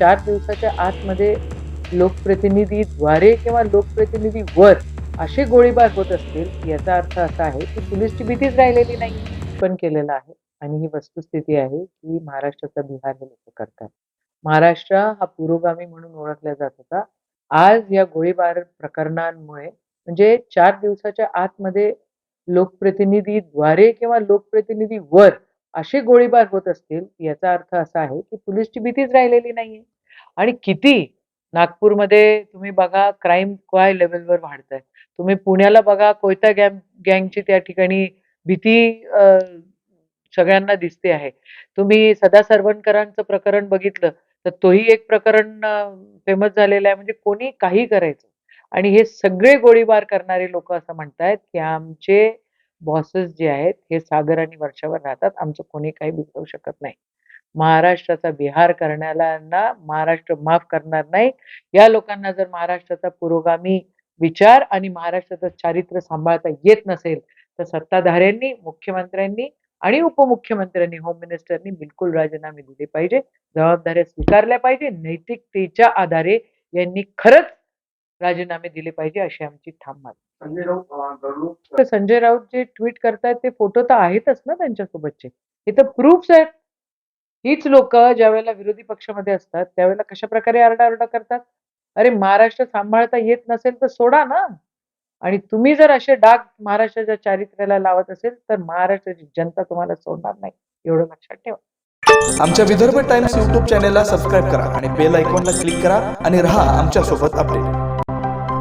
चार दिवसाच्या आतमध्ये लोकप्रतिनिधीद्वारे किंवा लोकप्रतिनिधीवर असे गोळीबार होत असतील याचा अर्थ असा आहे की पोलीसची भीतीच राहिलेली नाही पण केलेलं आहे. आणि ही वस्तुस्थिती आहे की महाराष्ट्राचा बिहार हे लोक करतात. महाराष्ट्र हा पुरोगामी म्हणून ओळखला जात होता. आज या गोळीबार प्रकरणांमुळे म्हणजे चार दिवसाच्या आतमध्ये लोकप्रतिनिधीद्वारे किंवा लोकप्रतिनिधीवर असे गोळीबार होत असतील याचा अर्थ असा आहे की पोलीसची भीतीच राहिलेली नाहीये. आणि किती नागपूरमध्ये तुम्ही बघा क्राईम काय लेवलवर वाढतंय. तुम्ही पुण्याला बघा कोयता गँग गँगची त्या ठिकाणी भीती सगळ्यांना दिसते आहे. तुम्ही सदा सरवणकरांचं प्रकरण बघितलं तर तोही एक प्रकरण फेमस झालेलं आहे. म्हणजे कोणी काही करायचं. आणि हे सगळे गोळीबार करणारे लोक असं म्हणतायत की आमचे बॉसेस जे आहेत हे सागर आणि वर्षावर राहतात. आमचं कोणी काही बिघडवू शकत नाही. महाराष्ट्राचा बिहार करण्याला महाराष्ट्र माफ करणार नाही. या लोकांना जर महाराष्ट्राचा पुरोगामी विचार आणि महाराष्ट्राचं चारित्र्य सांभाळता येत नसेल तर सत्ताधाऱ्यांनी मुख्यमंत्र्यांनी आणि उपमुख्यमंत्र्यांनी होम मिनिस्टरनी बिलकुल राजीनामे दिले पाहिजे. जबाबदाऱ्या स्वीकारल्या पाहिजे. नैतिकतेच्या आधारे यांनी खरंच राजीनामे दिले पाहिजे अशी आमची ठाम मागणी संजय राऊत दररोज संजय राऊत जे ट्विट करतायत ते फोटो तर आहेतच ना त्यांच्यासोबतचे. हे तर प्रूफ्स आहेत. हीच लोक ज्या वेळेला विरोधी पक्षामध्ये असतात त्यावेळेला कशा प्रकारे आरडाओरडा करतात? अरे महाराष्ट्र सांभाळता येत नसेल तर सोडा ना. आणि तुम्ही जर असे डाग महाराष्ट्राच्या चारित्र्याला लावत असेल तर महाराष्ट्राची जनता तुम्हाला सोडणार नाही. एवढं लक्षात ठेवा. आमच्या विदर्भ टाइम्स यूट्यूब चॅनेलला सबस्क्राईब करा आणि बेल आयकॉनला क्लिक करा आणि रहा आमच्यासोबत अपडेट.